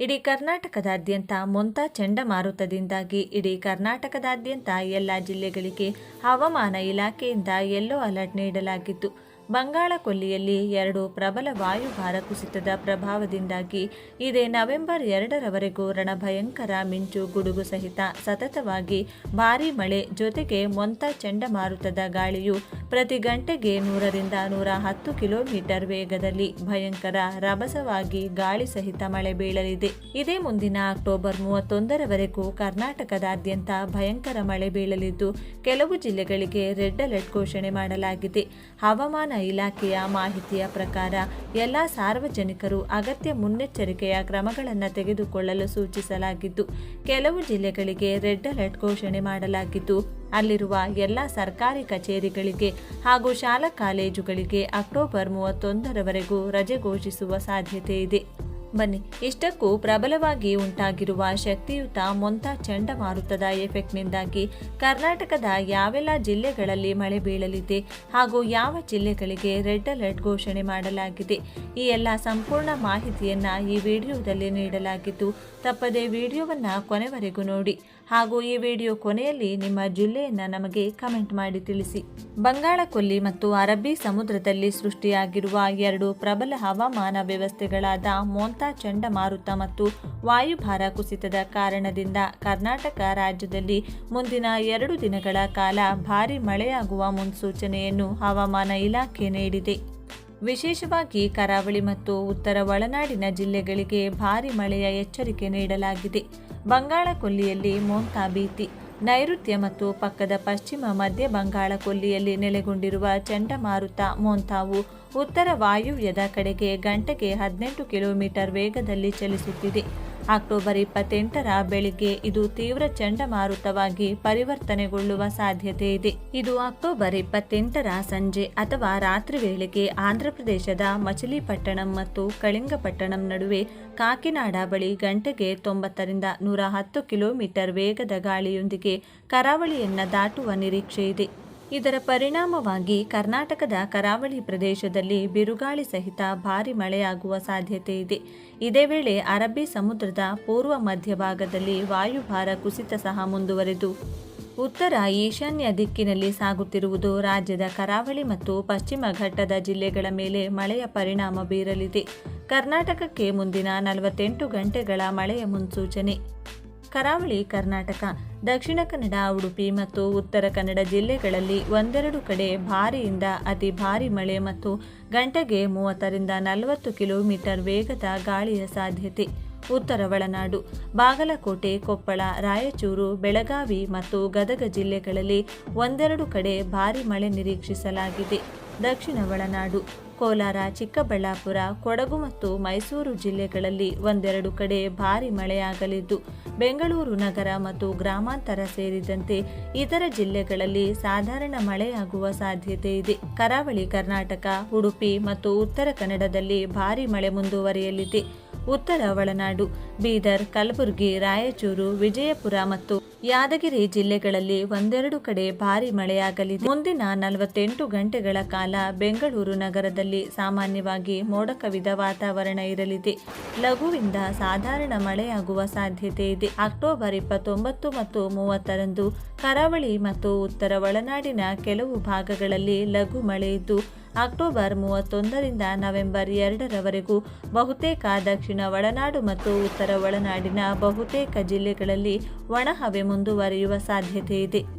ಇಡೀ ಕರ್ನಾಟಕದಾದ್ಯಂತ ಮೊಂತಾ ಚಂಡಮಾರುತದಿಂದಾಗಿ ಇಡೀ ಕರ್ನಾಟಕದಾದ್ಯಂತ ಎಲ್ಲ ಜಿಲ್ಲೆಗಳಿಗೆ ಹವಾಮಾನ ಇಲಾಖೆಯಿಂದ ಯೆಲ್ಲೋ ಅಲರ್ಟ್ ನೀಡಲಾಗಿತ್ತು ಬಂಗಾಳ ಕೊಲ್ಲಿಯಲ್ಲಿ ಎರಡು ಪ್ರಬಲ ವಾಯುಭಾರ ಕುಸಿತದ ಪ್ರಭಾವದಿಂದಾಗಿ ಇದೇ ನವೆಂಬರ್ ಎರಡರವರೆಗೂ ರಣಭಯಂಕರ ಮಿಂಚು ಗುಡುಗು ಸಹಿತ ಸತತವಾಗಿ ಭಾರೀ ಮಳೆ ಜೊತೆಗೆ ಮೊಂತ ಚಂಡಮಾರುತದ ಗಾಳಿಯು ಪ್ರತಿ ಗಂಟೆಗೆ ನೂರರಿಂದ ನೂರ ಹತ್ತು ಕಿಲೋಮೀಟರ್ ವೇಗದಲ್ಲಿ ಭಯಂಕರ ರಭಸವಾಗಿ ಗಾಳಿ ಸಹಿತ ಮಳೆ ಬೀಳಲಿದೆ. ಇದೇ ಮುಂದಿನ ಅಕ್ಟೋಬರ್ ಮೂವತ್ತೊಂದರವರೆಗೂ ಕರ್ನಾಟಕದಾದ್ಯಂತ ಭಯಂಕರ ಮಳೆ ಬೀಳಲಿದ್ದು, ಕೆಲವು ಜಿಲ್ಲೆಗಳಿಗೆ ರೆಡ್ ಅಲರ್ಟ್ ಘೋಷಣೆ ಮಾಡಲಾಗಿದೆ. ಹವಾಮಾನ ಇಲಾಖೆಯ ಮಾಹಿತಿಯ ಪ್ರಕಾರ, ಎಲ್ಲ ಸಾರ್ವಜನಿಕರು ಅಗತ್ಯ ಮುನ್ನೆಚ್ಚರಿಕೆಯ ಕ್ರಮಗಳನ್ನು ತೆಗೆದುಕೊಳ್ಳಲು ಸೂಚಿಸಲಾಗಿದ್ದು, ಕೆಲವು ಜಿಲ್ಲೆಗಳಿಗೆ ರೆಡ್ ಅಲರ್ಟ್ ಘೋಷಣೆ ಮಾಡಲಾಗಿದ್ದು ಅಲ್ಲಿರುವ ಎಲ್ಲ ಸರ್ಕಾರಿ ಕಚೇರಿಗಳಿಗೆ ಹಾಗೂ ಶಾಲಾ ಕಾಲೇಜುಗಳಿಗೆ ಅಕ್ಟೋಬರ್ ಮೂವತ್ತೊಂದರವರೆಗೂ ರಜೆ ಘೋಷಿಸುವ ಸಾಧ್ಯತೆ ಇದೆ. ಬನ್ನಿ, ಇಷ್ಟಕ್ಕೂ ಪ್ರಬಲವಾಗಿ ಉಂಟಾಗಿರುವ ಶಕ್ತಿಯುತ ಮೊಂತ ಚಂಡಮಾರುತದ ಎಫೆಕ್ಟ್ನಿಂದಾಗಿ ಕರ್ನಾಟಕದ ಯಾವೆಲ್ಲ ಜಿಲ್ಲೆಗಳಲ್ಲಿ ಮಳೆ ಬೀಳಲಿದೆ ಹಾಗೂ ಯಾವ ಜಿಲ್ಲೆಗಳಿಗೆ ರೆಡ್ ಅಲರ್ಟ್ ಘೋಷಣೆ ಮಾಡಲಾಗಿದೆ, ಈ ಎಲ್ಲ ಸಂಪೂರ್ಣ ಮಾಹಿತಿಯನ್ನ ಈ ವಿಡಿಯೋದಲ್ಲಿ ನೀಡಲಾಗಿದ್ದು, ತಪ್ಪದೆ ವಿಡಿಯೋವನ್ನ ಕೊನೆವರೆಗೂ ನೋಡಿ ಹಾಗೂ ಈ ವಿಡಿಯೋ ಕೊನೆಯಲ್ಲಿ ನಿಮ್ಮ ಜಿಲ್ಲೆಯನ್ನ ನಮಗೆ ಕಮೆಂಟ್ ಮಾಡಿ ತಿಳಿಸಿ. ಬಂಗಾಳ ಕೊಲ್ಲಿ ಮತ್ತು ಅರಬ್ಬಿ ಸಮುದ್ರದಲ್ಲಿ ಸೃಷ್ಟಿಯಾಗಿರುವ ಎರಡು ಪ್ರಬಲ ಹವಾಮಾನ ವ್ಯವಸ್ಥೆಗಳಾದ ಮೋಂತಾ ಚಂಡಮಾರುತ ಮತ್ತು ವಾಯುಭಾರ ಕುಸಿತದ ಕಾರಣದಿಂದ ಕರ್ನಾಟಕ ರಾಜ್ಯದಲ್ಲಿ ಮುಂದಿನ ಎರಡು ದಿನಗಳ ಕಾಲ ಭಾರೀ ಮಳೆಯಾಗುವ ಮುನ್ಸೂಚನೆಯನ್ನು ಹವಾಮಾನ ಇಲಾಖೆ ನೀಡಿದೆ. ವಿಶೇಷವಾಗಿ ಕರಾವಳಿ ಮತ್ತು ಉತ್ತರ ಒಳನಾಡಿನ ಜಿಲ್ಲೆಗಳಿಗೆ ಭಾರೀ ಮಳೆಯ ಎಚ್ಚರಿಕೆ ನೀಡಲಾಗಿದೆ. ಬಂಗಾಳ ಕೊಲ್ಲಿಯಲ್ಲಿ ಮೋಂತಾ ಭೀತಿ. ನೈಋತ್ಯ ಮತ್ತು ಪಕ್ಕದ ಪಶ್ಚಿಮ ಮಧ್ಯ ಬಂಗಾಳ ಕೊಲ್ಲಿಯಲ್ಲಿ ನೆಲೆಗೊಂಡಿರುವ ಚಂಡಮಾರುತ ಮೋಂತಾವು ಉತ್ತರ ವಾಯುವ್ಯದ ಕಡೆಗೆ ಗಂಟೆಗೆ ಹದಿನೆಂಟು ಕಿಲೋಮೀಟರ್ ವೇಗದಲ್ಲಿ ಚಲಿಸುತ್ತಿದೆ. ಅಕ್ಟೋಬರ್ ಇಪ್ಪತ್ತೆಂಟರ ಬೆಳಿಗ್ಗೆ ಇದು ತೀವ್ರ ಚಂಡಮಾರುತವಾಗಿ ಪರಿವರ್ತನೆಗೊಳ್ಳುವ ಸಾಧ್ಯತೆ ಇದೆ. ಇದು ಅಕ್ಟೋಬರ್ ಇಪ್ಪತ್ತೆಂಟರ ಸಂಜೆ ಅಥವಾ ರಾತ್ರಿ ವೇಳೆಗೆ ಆಂಧ್ರಪ್ರದೇಶದ ಮಚಿಲಿಪಟ್ಟಣಂ ಮತ್ತು ಕಳಿಂಗಪಟ್ಟಣಂ ನಡುವೆ ಕಾಕಿನಾಡ ಬಳಿ ಗಂಟೆಗೆ ತೊಂಬತ್ತರಿಂದ ನೂರ ಹತ್ತು ಕಿಲೋಮೀಟರ್ ವೇಗದ ಗಾಳಿಯೊಂದಿಗೆ ಕರಾವಳಿಯನ್ನ ದಾಟುವ ನಿರೀಕ್ಷೆ ಇದೆ. ಇದರ ಪರಿಣಾಮವಾಗಿ ಕರ್ನಾಟಕದ ಕರಾವಳಿ ಪ್ರದೇಶದಲ್ಲಿ ಬಿರುಗಾಳಿ ಸಹಿತ ಭಾರಿ ಮಳೆಯಾಗುವ ಸಾಧ್ಯತೆ ಇದೆ. ಇದೇ ವೇಳೆ ಅರಬ್ಬಿ ಸಮುದ್ರದ ಪೂರ್ವ ಮಧ್ಯಭಾಗದಲ್ಲಿ ವಾಯುಭಾರ ಕುಸಿತ ಸಹ ಮುಂದುವರೆದು. ಉತ್ತರ ಈಶಾನ್ಯ ದಿಕ್ಕಿನಲ್ಲಿ ಸಾಗುತ್ತಿರುವುದು ರಾಜ್ಯದ ಕರಾವಳಿ ಮತ್ತು ಪಶ್ಚಿಮ ಘಟ್ಟದ ಜಿಲ್ಲೆಗಳ ಮೇಲೆ ಮಳೆಯ ಪರಿಣಾಮ ಬೀರಲಿದೆ. ಕರ್ನಾಟಕಕ್ಕೆ ಮುಂದಿನ ನಲವತ್ತೆಂಟು ಗಂಟೆಗಳ ಮಳೆಯ ಮುನ್ಸೂಚನೆ. ಕರಾವಳಿ ಕರ್ನಾಟಕ, ದಕ್ಷಿಣ ಕನ್ನಡ, ಉಡುಪಿ ಮತ್ತು ಉತ್ತರ ಕನ್ನಡ ಜಿಲ್ಲೆಗಳಲ್ಲಿ ಒಂದೆರಡು ಕಡೆ ಭಾರಿಯಿಂದ ಅತಿ ಭಾರಿ ಮಳೆ ಮತ್ತು ಗಂಟೆಗೆ ಮೂವತ್ತರಿಂದ ನಲವತ್ತು ಕಿಲೋಮೀಟರ್ ವೇಗದ ಗಾಳಿಯ ಸಾಧ್ಯತೆ. ಉತ್ತರ ಒಳನಾಡು, ಬಾಗಲಕೋಟೆ, ಕೊಪ್ಪಳ, ರಾಯಚೂರು, ಬೆಳಗಾವಿ ಮತ್ತು ಗದಗ ಜಿಲ್ಲೆಗಳಲ್ಲಿ ಒಂದೆರಡು ಕಡೆ ಭಾರಿ ಮಳೆ ನಿರೀಕ್ಷಿಸಲಾಗಿದೆ. ದಕ್ಷಿಣ ಒಳನಾಡು ಕೋಲಾರ, ಚಿಕ್ಕಬಳ್ಳಾಪುರ, ಕೊಡಗು ಮತ್ತು ಮೈಸೂರು ಜಿಲ್ಲೆಗಳಲ್ಲಿ ಒಂದೆರಡು ಕಡೆ ಭಾರಿ ಮಳೆಯಾಗಲಿದ್ದು, ಬೆಂಗಳೂರು ನಗರ ಮತ್ತು ಗ್ರಾಮಾಂತರ ಸೇರಿದಂತೆ ಇತರ ಜಿಲ್ಲೆಗಳಲ್ಲಿ ಸಾಧಾರಣ ಮಳೆಯಾಗುವ ಸಾಧ್ಯತೆ ಇದೆ. ಕರಾವಳಿ ಕರ್ನಾಟಕ, ಉಡುಪಿ ಮತ್ತು ಉತ್ತರ ಕನ್ನಡದಲ್ಲಿ ಭಾರಿ ಮಳೆ ಮುಂದುವರಿಯಲಿದೆ. ಉತ್ತರ ಒಳನಾಡು, ಬೀದರ್, ಕಲಬುರಗಿ, ರಾಯಚೂರು, ವಿಜಯಪುರ ಮತ್ತು ಯಾದಗಿರಿ ಜಿಲ್ಲೆಗಳಲ್ಲಿ ಒಂದೆರಡು ಕಡೆ ಭಾರಿ ಮಳೆಯಾಗಲಿದೆ. ಮುಂದಿನ ನಲವತ್ತೆಂಟು ಗಂಟೆಗಳ ಕಾಲ ಬೆಂಗಳೂರು ನಗರದಲ್ಲಿ ಸಾಮಾನ್ಯವಾಗಿ ಮೋಡ ಕವಿದ ವಾತಾವರಣ ಇರಲಿದೆ. ಲಘುವಿಂದ ಸಾಧಾರಣ ಮಳೆಯಾಗುವ ಸಾಧ್ಯತೆ ಇದೆ. ಅಕ್ಟೋಬರ್ ಇಪ್ಪತ್ತೊಂಬತ್ತು ಮತ್ತು ಮೂವತ್ತರಂದು ಕರಾವಳಿ ಮತ್ತು ಉತ್ತರ ಒಳನಾಡಿನ ಕೆಲವು ಭಾಗಗಳಲ್ಲಿ ಲಘು ಮಳೆ ಇದ್ದು ಅಕ್ಟೋಬರ್ ಮೂವತ್ತೊಂದರಿಂದ ನವೆಂಬರ್ ಎರಡರವರೆಗೂ ಬಹುತೇಕ ದಕ್ಷಿಣ ಒಳನಾಡು ಮತ್ತು ಉತ್ತರ ಒಳನಾಡಿನ ಬಹುತೇಕ ಜಿಲ್ಲೆಗಳಲ್ಲಿ ಒಣಹವೆ ಮುಂದುವರಿಯುವ ಸಾಧ್ಯತೆ ಇದೆ.